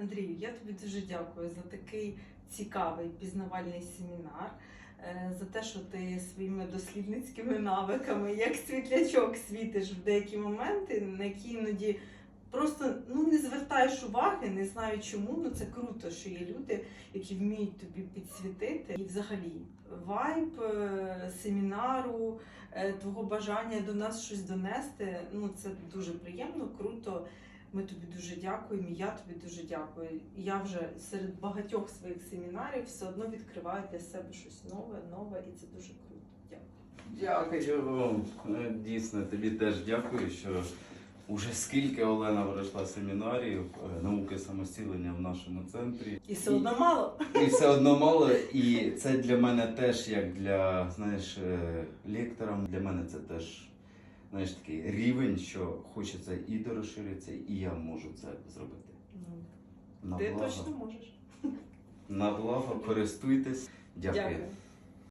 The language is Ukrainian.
Андрію, я тобі дуже дякую за такий цікавий пізнавальний семінар, е, за те, що ти своїми дослідницькими навиками, як світлячок, світиш в деякі моменти, на які іноді просто ну, не звертаєш уваги, не знаю чому. Ну це круто, що є люди, які вміють тобі підсвітити. І взагалі вайб е, семінару, е, твого бажання до нас щось донести. Ну це дуже приємно, круто. Ми тобі дуже дякуємо. і Я тобі дуже дякую. Я вже серед багатьох своїх семінарів все одно відкриваю для себе щось нове, нове, і це дуже круто. Дякую. Дякую. Е, Дійсно, тобі теж дякую, що уже скільки Олена пройшла семінарів е, науки самостілення в нашому центрі. І все одно мало. І все одно мало. І це для мене теж, як для знаєш, е, лектора, для мене це теж знаєш, такий рівень, що хочеться і дорозширитися, і я можу це зробити. Ну, На Ти благо, точно можеш. на благо, користуйтесь. Дякую. Дякую.